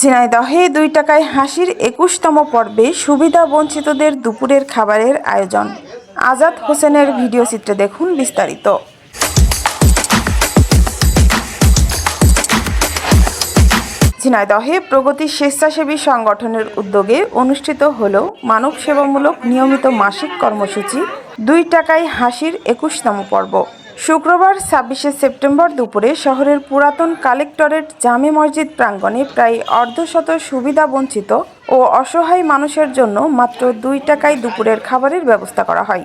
ঝিনাইদহে দুই টাকায় হাসির একুশতম পর্বে সুবিধা বঞ্চিতদের দুপুরের খাবারের আয়োজন। আজাদ হোসেনের ভিডিও চিত্রে দেখুন বিস্তারিত। ঝিনাইদহে প্রগতি স্বেচ্ছাসেবী সংগঠনের উদ্যোগে অনুষ্ঠিত হল মানব সেবামূলক নিয়মিত মাসিক কর্মসূচি, দুই টাকায় হাসির একুশতম পর্ব। শুক্রবার ছাব্বিশে সেপ্টেম্বর দুপুরে শহরের পুরাতন কালেক্টরেট জামে মসজিদ প্রাঙ্গণে প্রায় অর্ধশত সুবিধা বঞ্চিত ও অসহায় মানুষের জন্য মাত্র দুই টাকায় দুপুরের খাবারের ব্যবস্থা করা হয়।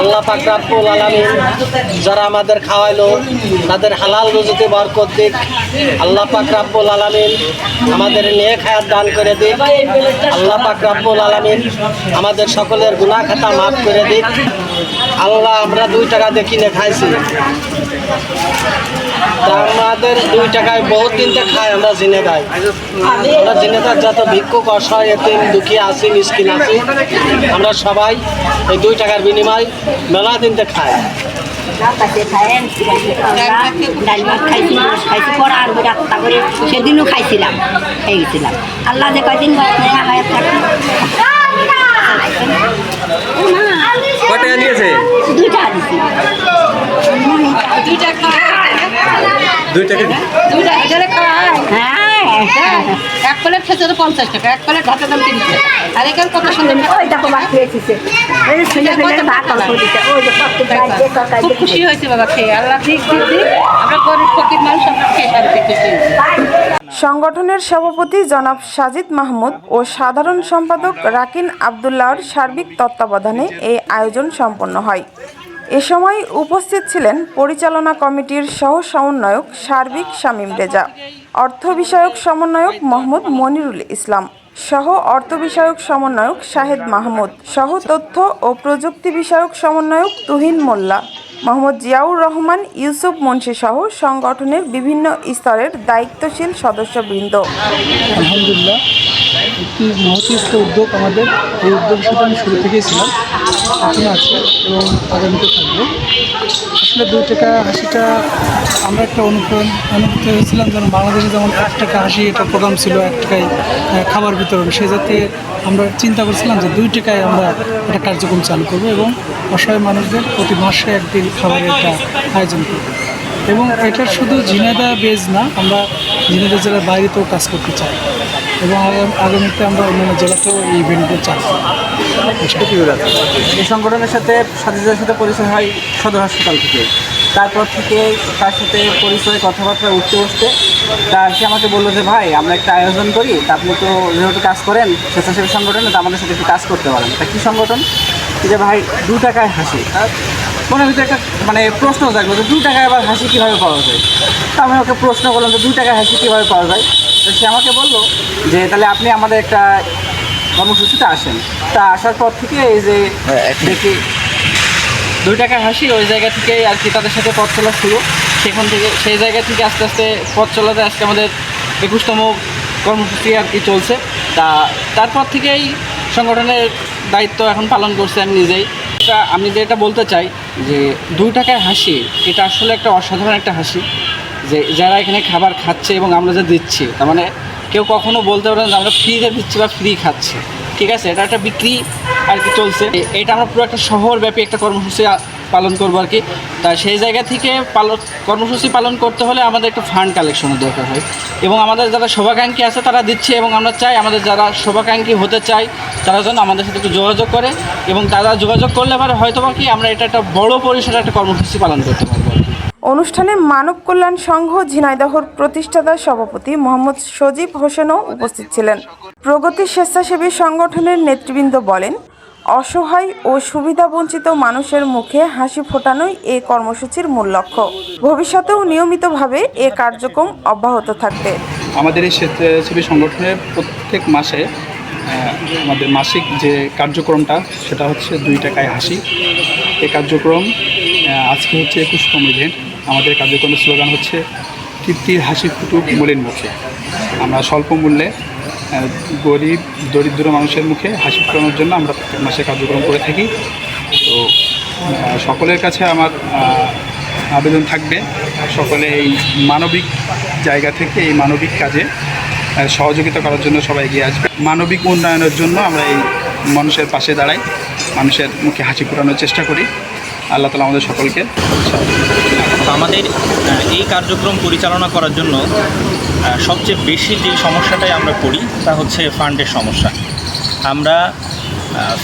আল্লাহ পাক রাব্বুল আলামিন যারা আমাদের খাওয়াইলো, তাদের হালাল রুজিতে বরকত দিক। আল্লাহ পাক রাব্বুল আলামিন আমাদের নেক হায়াত দান করে দিক। আল্লাহ পাক রাব্বুল আলামিন আমাদের সকলের গুনাহ খাতা মাফ করে দিক। আল্লাহ, আমরা দুই টাকা দিয়ে কিনে খাইছি। আমাদের দুই টাকায় বহুত দিনতে খাই আমরা জিনে খাই। আমরা জিনে থাক যত ভিক্ষুক, অসহায়, এতিম, দুঃখী আছি, মিসকিন আছি, আমরা সবাই এই দুই টাকার বিনিময় মেলা রাস্তা করে সেদিনও খাইছিলাম খেয়ে গেছিলাম আল্লাহ যে কয়দিন হয় কয় দুইটা দিছি দুই দুইটা এখানে খাওয়া হয় হ্যাঁ এক প্লেট খেতে তো পঞ্চাশ টাকা এক প্লেট ভাতের দাম তিরিশ টাকা। আর এখানে কত সুন্দর ওই দেখো ভাত? খুব খুশি হয়েছে বাবা খেয়ে। আল্লাহ দিক দিক দিক আমরা গরিব ফকির মানুষ আমরা খেয়ে শান্তি খুশি সংগঠনের সভাপতি জনাব সাজিদ মাহমুদ ও সাধারণ সম্পাদক রাকিন আবদুল্লাহর সার্বিক তত্ত্বাবধানে এই আয়োজন সম্পন্ন হয়। এ সময় উপস্থিত ছিলেন পরিচালনা কমিটির সহ সমন্বয়ক সার্বিক শামীম রেজা, অর্থ বিষয়ক সমন্বয়ক মোহাম্মদ মনিরুল ইসলাম সহ অর্থ বিষয়ক সমন্বয়ক শাহেদ মাহমুদ সহ তথ্য ও প্রযুক্তি বিষয়ক সমন্বয়ক তুহিন মোল্লা, মোহাম্মদ জিয়াউর রহমান, ইউসুফ মুন্সি সহ সংগঠনের বিভিন্ন স্তরের দায়িত্বশীল সদস্যবৃন্দ। আলহামদুলিল্লাহ। একটি মহতি একটা উদ্যোগ আমাদের, এই উদ্যোগ সাথে আমি শুরু থেকেই ছিলাম, এখনও আছে এবং আগামীতে থাকব। আসলে দুই টাকা হাসিটা আমরা একটা অনুপ্রেরণ অনুভূত হয়েছিলাম যেন বাংলাদেশে যেমন এক টাকা হাসি একটা প্রোগ্রাম ছিল, এক টাকায় খাবার বিতরণ, সে যাতে আমরা চিন্তা করছিলাম যে দুই টাকায় আমরা একটা কার্যক্রম চালু করব এবং অসহায় মানুষদের প্রতি মাসে একদিন খাবারের একটা আয়োজন করব। এবং এটা শুধু ঝিনাইদা বেজ না, আমরা ঝিনাইদা জেলার বাইরেতেও কাজ করতে চাই। এবং আগাম- আগামীতে আমরা অন্যান্য জেলাতেও এই ইভেন্টগুলো চালাবো। এই সংগঠনের সাথে সাথীদের সাথে পরিচয় হয় সদর হাসপাতাল থেকে। তারপর থেকে তার সাথে পরিচয় কথাবার্তা উঠতে উঠতে তা সে আমাকে বলল যে ভাই আমরা একটা আয়োজন করি তা আপনি তো যেহেতু কাজ করেন স্বেচ্ছাসেবী সংগঠনে তা আমাদের সাথে একটু কাজ করতে পারেন। তা কী সংগঠন? যে ভাই দু টাকায় হাসি। আর মনের ভিতরে একটা মানে প্রশ্ন থাকল যে দু টাকায় আবার হাসি কীভাবে পাওয়া যায়? তা আমি ওকে প্রশ্ন করলাম যে দু টাকায় হাসি কীভাবে পাওয়া যায়? তো সে আমাকে বলল যে তাহলে আপনি আমাদের একটা কর্মসূচিতে আসেন। তা আসার পর থেকে এই যে দেখি দুই টাকার হাসি ওই জায়গা থেকে আর কি তাদের সাথে পথ চলা শুরু। সেখান থেকে সেই জায়গা থেকে আস্তে আস্তে পথ চলাতে আজকে আমাদের একুশতম কর্মসূচি আর কি চলছে। তা তারপর থেকেই সংগঠনের দায়িত্ব এখন পালন করছে আমি নিজেই। তা আমি যেটা বলতে চাই যে দুই টাকায় হাসি এটা আসলে একটা অসাধারণ একটা হাসি। যে যারা এখানে খাবার খাচ্ছে এবং আমরা যা দিচ্ছি, তার মানে কেউ কখনো বলতে পারে না আমরা ফ্রিতে দিচ্ছি বা ফ্রি খাচ্ছি। ঠিক আছে? এটা একটা বিক্রি আর কি চলছে। এটা আমরা পুরো একটা শহরব্যাপী একটা কর্মসূচি পালন করব আর কি। তা সেই জায়গা থেকে পালন কর্মসূচি পালন করতে হলে আমাদের একটু ফান্ড কালেকশনের দরকার হয়। এবং আমাদের যারা শুভাকাঙ্ক্ষী আছে, তারা দিচ্ছে এবং আমরা চাই আমাদের যারা শুভাকাঙ্ক্ষী হতে চাই তারা যেন আমাদের সাথে একটু যোগাযোগ করে। এবং তারা যোগাযোগ করলে পরে হয়তো বা কি আমরা এটা একটা বড় পরিসরে একটা কর্মসূচি পালন করতে কি অনুষ্ঠানে মানব কল্যাণ সংঘ, ঝিনাইদহর প্রতিষ্ঠাতা সভাপতি মোহাম্মদ সজীব হোসেনও উপস্থিত ছিলেন। প্রগতি স্বেচ্ছাসেবী সংগঠনের নেতৃবৃন্দ বলেন, অসহায় ও সুবিধাবঞ্চিত মানুষের মুখে হাসি ফোটানোই এই কর্মসূচির মূল লক্ষ্য। ভবিষ্যতেও নিয়মিতভাবে এ কার্যক্রম অব্যাহত থাকবে। আমাদের এই স্বেচ্ছাসেবী সংগঠনের প্রত্যেক মাসে আমাদের মাসিক যে কার্যক্রমটা, সেটা হচ্ছে দুই টাকায় হাসি। এই কার্যক্রম আজকে হচ্ছে একুশতম ইভেন্ট আমাদের কার্যক্রমের স্লোগান হচ্ছে তৃপ্তির হাসি ফুটুক মলিন মুখে। আমরা স্বল্প মূল্যে গরিব, দরিদ্র মানুষের মুখে হাসি ফোটানোর জন্য আমরা প্রত্যেক মাসে কার্যক্রম করে থাকি। তো সকলের কাছে আমার আবেদন থাকবে, সকলে এই মানবিক জায়গা থেকে এই মানবিক কাজে সহযোগিতা করার জন্য সবাই এগিয়ে আসবে। মানবিক উন্নয়নের জন্য আমরা এই মানুষের পাশে দাঁড়াই, মানুষের মুখে হাসি ফোটানোর চেষ্টা করি। আল্লাহ তালা আমাদের সকলকে তো আমাদের এই কার্যক্রম পরিচালনা করার জন্য সবচেয়ে বেশি যে সমস্যাটাই আমরা করি, তা হচ্ছে ফান্ডের সমস্যা। আমরা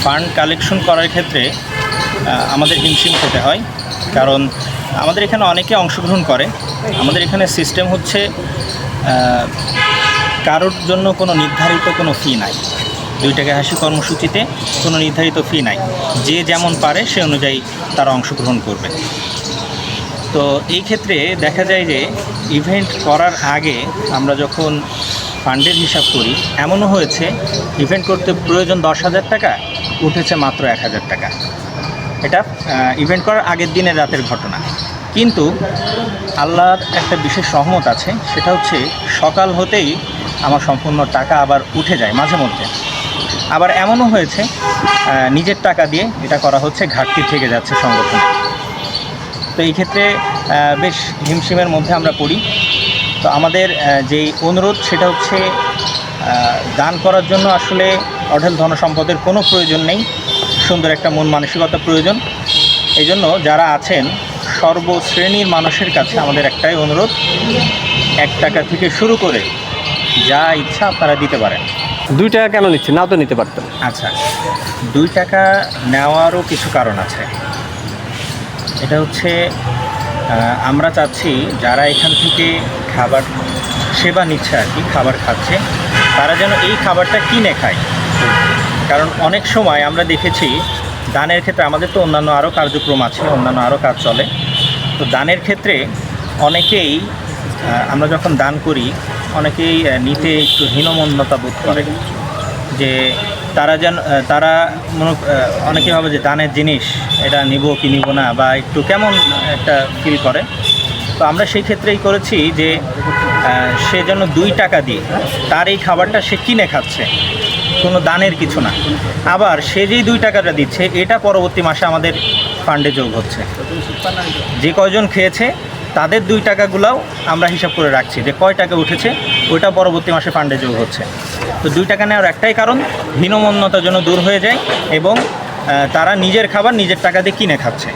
ফান্ড কালেকশন করার ক্ষেত্রে আমাদের হিমশিম খেতে হয়, কারণ আমাদের এখানে অনেকে অংশগ্রহণ করে। আমাদের এখানে সিস্টেম হচ্ছে কারোর জন্য কোনো নির্ধারিত কোনো ফি নাই। দুই টাকা হাসি কর্মসূচিতে কোনো নির্ধারিত ফি নাই। যে যেমন পারে, সে অনুযায়ী তারা অংশগ্রহণ করবে। তো এই ক্ষেত্রে দেখা যায় যে ইভেন্ট করার আগে আমরা যখন ফান্ডের হিসাব করি, এমনও হয়েছে ইভেন্ট করতে প্রয়োজন দশ হাজার টাকা, উঠেছে মাত্র এক হাজার টাকা। এটা ইভেন্ট করার আগের দিনের রাতের ঘটনা। কিন্তু আল্লাহর একটা বিশেষ সহমত আছে, সেটা হচ্ছে সকাল হতেই আমার সম্পূর্ণ টাকা আবার উঠে যায় মাঝে মধ্যে। আবার এমনও হয়েছে নিজের টাকা দিয়ে এটা করা হচ্ছে, ঘাটতি থেকে যাচ্ছে সংগঠনে। তো এই ক্ষেত্রে বেশ হিমশিমের মধ্যে আমরা পড়ি। তো আমাদের যেই অনুরোধ সেটা হচ্ছে দান করার জন্য আসলে অঢেল ধনসম্পদের কোনো প্রয়োজন নেই। সুন্দর একটা মন মানসিকতা প্রয়োজন। এই জন্য যারা আছেন সর্বশ্রেণীর মানুষের কাছে আমাদের একটাই অনুরোধ এক টাকা থেকে শুরু করে যা ইচ্ছা আপনারা দিতে পারেন। দুই টাকা কেন নিচ্ছে নাও তো নিতে পারতেন। আচ্ছা দুই টাকা নেওয়ারও কিছু কারণ আছে। এটা হচ্ছে আমরা চাচ্ছি যারা এখান থেকে খাবার সেবা নিচ্ছে আর কি, খাবার খাচ্ছে, তারা যেন এই খাবারটা কিনে খায়। কারণ অনেক সময় আমরা দেখেছি, দানের ক্ষেত্রে আমাদের তো অন্যান্য আরও কার্যক্রম আছে, অন্যান্য আরও কাজ চলে। তো দানের ক্ষেত্রে অনেকেই আমরা যখন দান করি, অনেকেই নিতে একটু হীনমন্যতা বোধ করে। যে তারা যেন তারা মনে অনেকে ভাবে যে দানের জিনিস, এটা নিব কি নিব না, বা একটু কেমন একটা ফিল করে। তো আমরা সেই ক্ষেত্রেই করেছি যে সে যেন দুই টাকা দিয়ে, তার এই খাবারটা সে কিনে খাচ্ছে। কোনো দানের কিছু না। আবার সে যেই দুই টাকাটা দিচ্ছে, এটা পরবর্তী মাসে আমাদের ফান্ডে যোগ হচ্ছে। যে কয়জন খেয়েছে, তাদের দুই টাকাগুলাও আমরা হিসাব করে রাখছি যে কয় টাকা উঠেছে, ওইটা পরবর্তী মাসে ফান্ডে যোগ হচ্ছে। তো দুই টাকা নেওয়ার একটাই কারণ হীনমন্যতা যেন দূর হয়ে যায় এবং তারা নিজের খাবার নিজের টাকা দিয়ে কিনে খাচ্ছে।